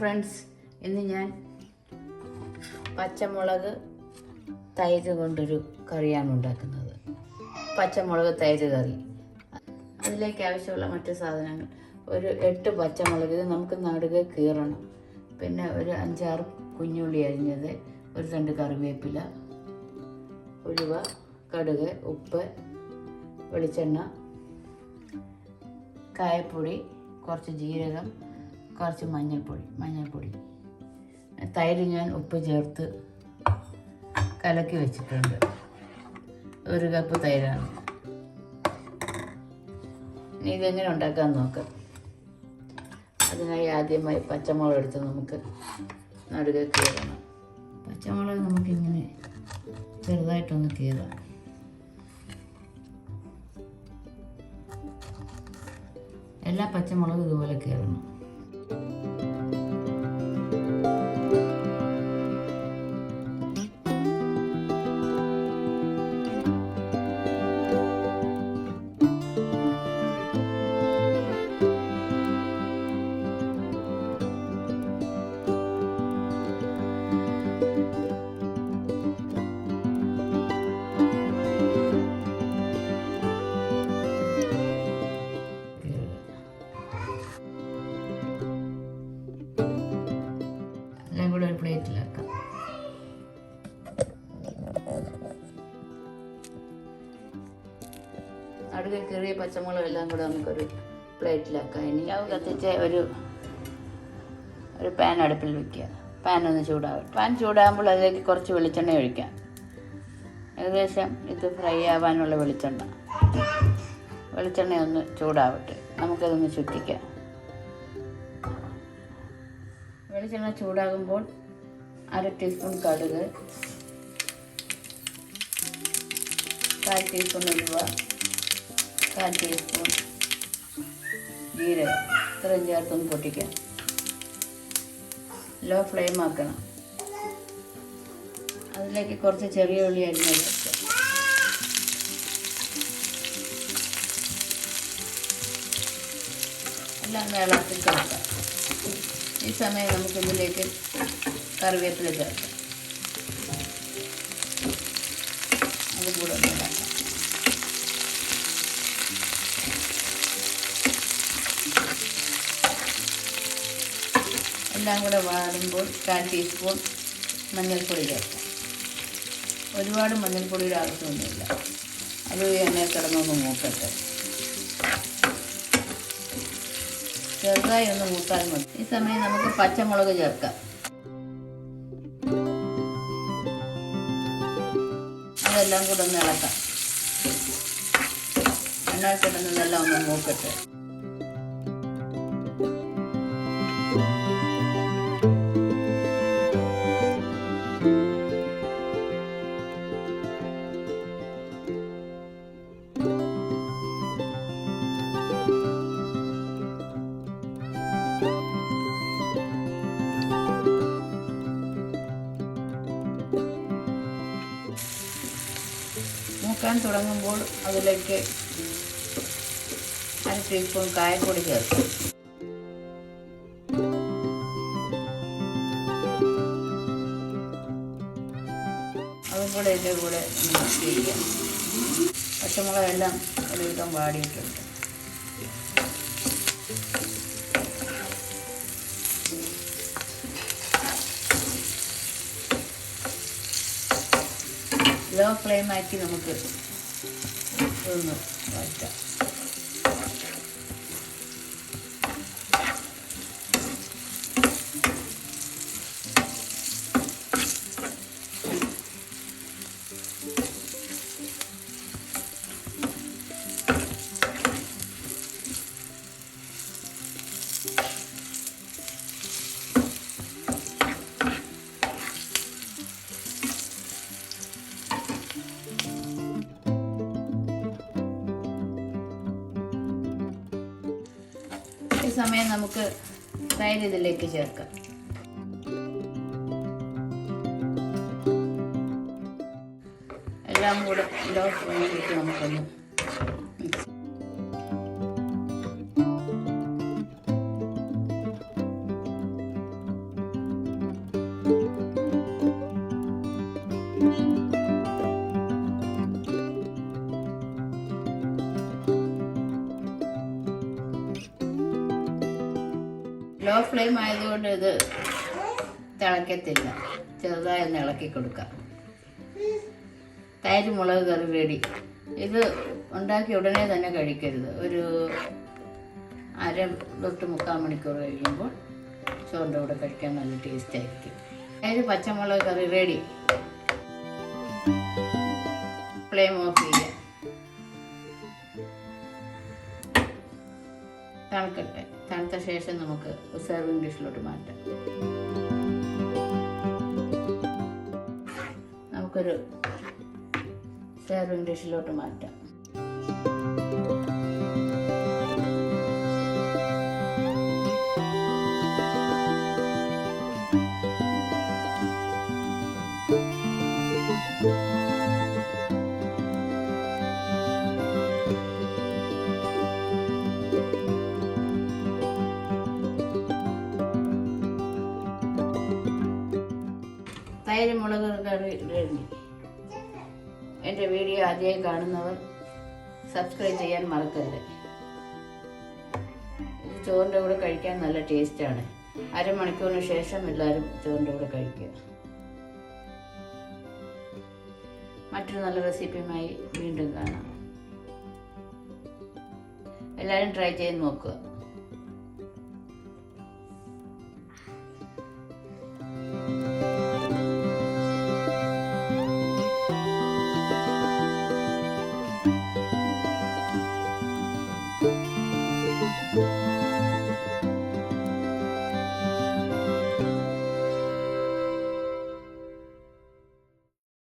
Friends ഇന്ന് ഞാൻ പച്ചമുളക് തൈര് കൊണ്ടൊരു കറിയാണ് ഉണ്ടാക്കുന്നത്. പച്ചമുളക് തൈര് കറി. അതിലേക്ക് ആവശ്യമുള്ള മറ്റു സാധനങ്ങൾ. ഒരു എട്ട് പച്ചമുളക്. ഇത് നമുക്ക് നടുക കീറണം. പിന്നെ ഒരു അഞ്ചാറ് കുഞ്ഞുള്ളി അരിഞ്ഞത് ഒരു രണ്ട് കറിവേപ്പില ഉലുവ കടുക് ഉപ്പ് വെളിച്ചെണ്ണ കായപ്പൊടി കുറച്ച് ജീരകം കുറച്ച് മഞ്ഞൾപ്പൊടി മഞ്ഞൾപ്പൊടി. തൈര് ഞാൻ ഉപ്പ് ചേർത്ത് കലക്കി വെച്ചിട്ടുണ്ട്. ഒരു കപ്പ് തൈരാണ്. ഇനി ഇതെങ്ങനെ ഉണ്ടാക്കാൻ നോക്കാം. അതിനായി ആദ്യമായി പച്ചമുളക് എടുത്ത് നമുക്ക് നടുക കീറണം. പച്ചമുളക് നമുക്കിങ്ങനെ ചെറുതായിട്ടൊന്ന് കീറാം. എല്ലാ പച്ചമുളകും ഇതുപോലെ കീറണം. thank you നടുക കീറിയ പച്ചമുളക് എല്ലാം കൂടെ നമുക്കൊരു പ്ലേറ്റിലാക്കാം. ഇനി അത് കത്തിച്ച് ഒരു ഒരു പാൻ അടുപ്പിൽ വെക്കുക. പാൻ ഒന്ന് ചൂടാവും പാൻ ചൂടാകുമ്പോൾ അതിലേക്ക് കുറച്ച് വെളിച്ചെണ്ണ ഒഴിക്കാം. ഏകദേശം ഇത് ഫ്രൈ ആവാനുള്ള വെളിച്ചെണ്ണ. വെളിച്ചെണ്ണ ഒന്ന് ചൂടാവട്ടെ. നമുക്കതൊന്ന് ചുറ്റിക്കാം. വെളിച്ചെണ്ണ ചൂടാകുമ്പോൾ അര ടീസ്പൂൺ കടുക് കാൽ ടീസ്പൂൺ ഉലുവ കാൽ ടീസ്പൂൺ ജീരകം. ഇത്രയും ചേർത്തൊന്ന് പൊട്ടിക്കാം ലോ ഫ്ലെയിം ആക്കണം. അതിലേക്ക് കുറച്ച് ചെറിയ ഉള്ളി അരിഞ്ഞത് എല്ലാം വേളത്തിൽ ചേർക്കാം. ഈ സമയം നമുക്ക് ഇതിലേക്ക് കറിവേപ്പില ചേർക്കാം. അതും കൂടെ എല്ലാം കൂടെ വാടുമ്പോൾ കാൽ ടീസ്പൂൺ മഞ്ഞൾപ്പൊടി ചേർക്കാം. ഒരുപാട് മഞ്ഞൾപ്പൊടിയുടെ ആവശ്യമൊന്നുമില്ല. അത് എണ്ണയിൽ കിടന്നൊന്ന് മൂക്കട്ടെ. ചെറുതായി ഒന്ന് മൂത്താൽ മതി. ഈ സമയം നമുക്ക് പച്ചമുളക് ചേർക്കാം. അതെല്ലാം കൂടെ ഒന്ന് ഇളക്കാം. എണ്ണ കിടന്നതെല്ലാം ഒന്ന് മൂക്കട്ടെ. മൂക്കാൻ തുടങ്ങുമ്പോൾ അതിലേക്ക് അര ടീസ്പൂൺ കായപ്പൊടി ചേർക്കും. അതും കൂടെ ഇതിന്റെ കൂടെ പച്ചമുളകെല്ലാം ഒരുവിധം വാടിയിട്ടുണ്ട്. ലോ ഫ്ലെയിം ആക്കി നമുക്ക് ഒന്ന് വഴറ്റാം സമയം നമുക്ക് തൈര് ഇതിലേക്ക് ചേർക്കാം. എല്ലാം കൂടെ ഫ്ലെയിമിലേക്ക് നമുക്കൊന്ന് ലോ ഫ്ലെയിം ആയതുകൊണ്ട് ഇത് തിളക്കത്തില്ല. ചെറുതായി ഒന്ന് ഇളക്കി കൊടുക്കാം. തൈര് മുളക് കറി റെഡി ഇത് ഉണ്ടാക്കി ഉടനെ തന്നെ കഴിക്കരുത്. ഒരു അര തൊട്ട് മുക്കാൽ മണിക്കൂർ കഴിയുമ്പോൾ ചോറിന്റെ കൂടെ കഴിക്കാൻ നല്ല ടേസ്റ്റ് ആയിരിക്കും. തൈര് പച്ചമുളക് കറി റെഡി ഫ്ലെയിം ഓഫ് ചെയ്യാം. തണുക്കട്ടെ. തണുത്ത ശേഷം നമുക്ക് സെർവിങ് ഡിഷിലോട്ട് മാറ്റാം. നമുക്കൊരു സെർവിങ് ഡിഷിലോട്ട് മാറ്റാം. തൈര് മുളക് കറി എന്റെ വീഡിയോ ആദ്യമായി കാണുന്നവർ സബ്സ്ക്രൈബ് ചെയ്യാൻ മറക്കരുത്. ഇത് ചോറിന്റെ കൂടെ കഴിക്കാൻ നല്ല ടേസ്റ്റാണ് അരമണിക്കൂറിന് ശേഷം എല്ലാവരും ചോറിന്റെ കൂടെ കഴിക്കുക. മറ്റൊരു നല്ല റെസിപ്പിയുമായി വീണ്ടും കാണാം. എല്ലാവരും ട്രൈ ചെയ്ത് നോക്കുക.